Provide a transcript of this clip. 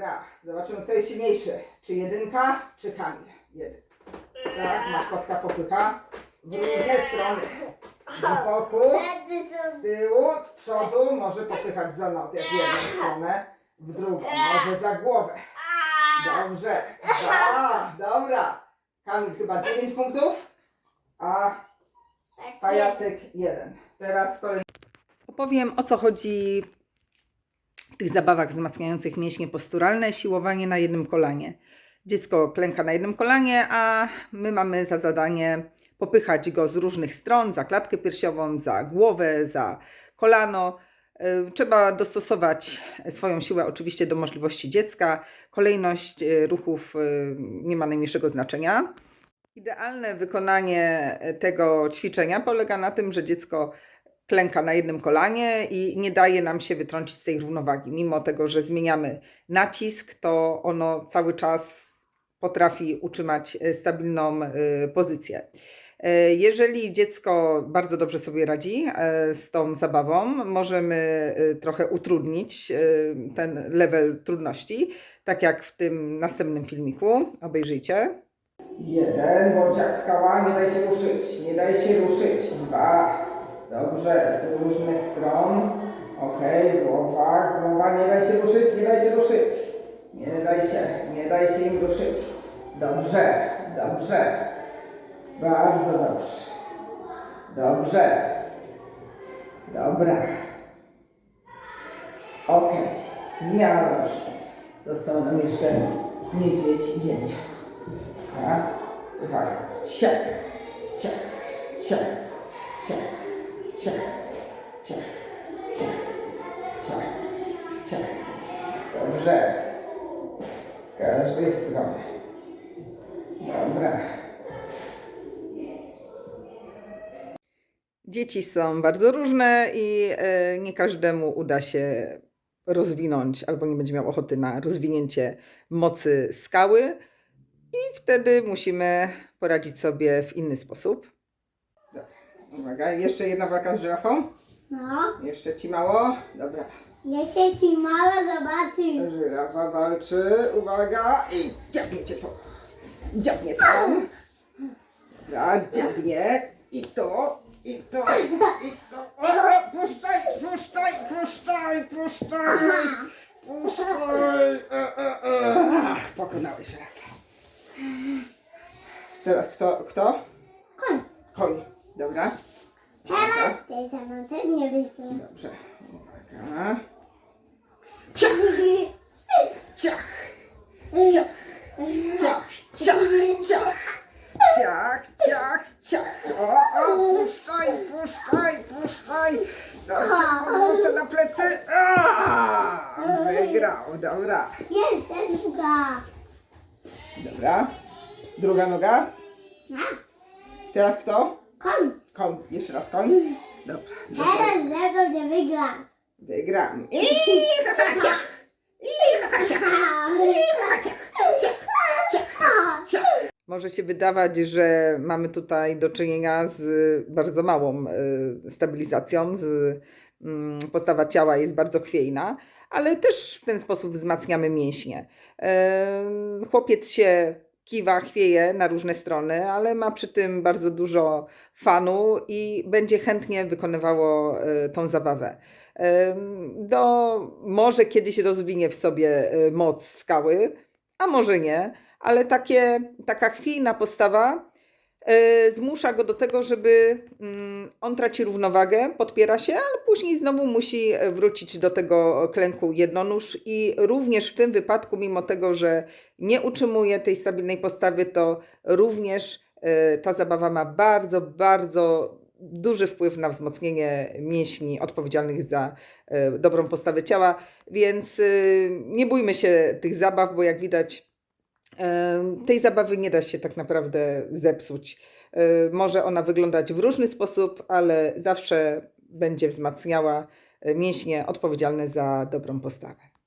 Dobra, zobaczymy kto jest silniejszy. Czy jedynka, czy Kamil? Jeden. Tak, maskotka popycha w różne strony. Z boku, z tyłu, z przodu, może popychać za nogę w jedną stronę, w drugą, może za głowę. Dobrze, dwa, dobra. Kamil chyba 9 punktów, a Pajacek jeden. Teraz kolejny. Opowiem o co chodzi tych zabawach wzmacniających mięśnie posturalne, siłowanie na jednym kolanie. Dziecko klęka na jednym kolanie, a my mamy za zadanie popychać go z różnych stron, za klatkę piersiową, za głowę, za kolano. Y, Trzeba dostosować swoją siłę oczywiście do możliwości dziecka. Kolejność y, ruchów y, nie ma najmniejszego znaczenia. Idealne wykonanie tego ćwiczenia polega na tym, że dziecko klęka na jednym kolanie i nie daje nam się wytrącić z tej równowagi. Mimo tego, że zmieniamy nacisk, to ono cały czas potrafi utrzymać e, stabilną e, pozycję. E, Jeżeli dziecko bardzo dobrze sobie radzi z tą zabawą, możemy trochę utrudnić ten level trudności, tak jak w tym następnym filmiku. Obejrzyjcie. Jeden, bąciak skała, nie daj się ruszyć, nie daj się ruszyć. Dwa, dobrze, z różnych stron. Okej, głowa, głowa, nie daj się ruszyć, nie daj się ruszyć. Nie daj się, nie daj się im ruszyć. Dobrze, dobrze. Bardzo dobrze. Dobrze. Dobra. Okej, zmiana troszkę. Został nam jeszcze niedźwiedź i dzięcia. Uwaga. Ciach, ciach, ciach, ciach, ciach, ciach, ciach, ciach, ciach. Dobrze. Z każdej strony. Dobra. Dzieci są bardzo różne i e, nie każdemu uda się rozwinąć albo nie będzie miał ochoty na rozwinięcie mocy skały. I wtedy musimy poradzić sobie w inny sposób. Uwaga, jeszcze jedna walka z żyrafą. No, Jeszcze ci mało. Dobra, jeszcze ci mało zobaczysz. żyrafa walczy. Uwaga i dziabnie cię to. Dziabnie tam. Dobra, dziabnie. I to, i to, i to. O, puszczaj, puszczaj, puszczaj, puszczaj. Puszczaj. E, e, e. Pokonałeś żyrafę. Teraz kto, kto? Koń. Koń. Dobra. Teraz ty ze mną też nie wygrasz. Dobrze. Uwaga. Ciach, ciach, ciach, ciach, ciach, ciach. Ciach, ciach, ciach. O, o, puszczaj, puszczaj, puszczaj. Ręce na plecy. A, wygrał, dobra. Jeszcze druga. Dobra. Druga noga. No, Teraz kto? Koń. Koń. Jeszcze raz koń. Dobra. Teraz ze mną nie wygrasz. Wygram. I ciach. I ciach. Może się wydawać, że mamy tutaj do czynienia z bardzo małą y, stabilizacją, z, mm, postawa ciała jest bardzo chwiejna, ale też w ten sposób wzmacniamy mięśnie. Chłopiec się kiwa, chwieje na różne strony, ale ma przy tym bardzo dużo fanu i będzie chętnie wykonywało y, tą zabawę. Do, może kiedyś rozwinie w sobie y, moc skały, a może nie, ale takie, taka chwiejna postawa zmusza go do tego, żeby mm, on traci równowagę, podpiera się, ale później znowu musi wrócić do tego klęku jednonóż i również w tym wypadku, mimo tego, że nie utrzymuje tej stabilnej postawy, to również y, ta zabawa ma bardzo, bardzo duży wpływ na wzmocnienie mięśni odpowiedzialnych za y, dobrą postawę ciała, więc nie bójmy się tych zabaw, bo jak widać, tej zabawy nie da się tak naprawdę zepsuć. E, Może ona wyglądać w różny sposób, ale zawsze będzie wzmacniała e, mięśnie odpowiedzialne za dobrą postawę.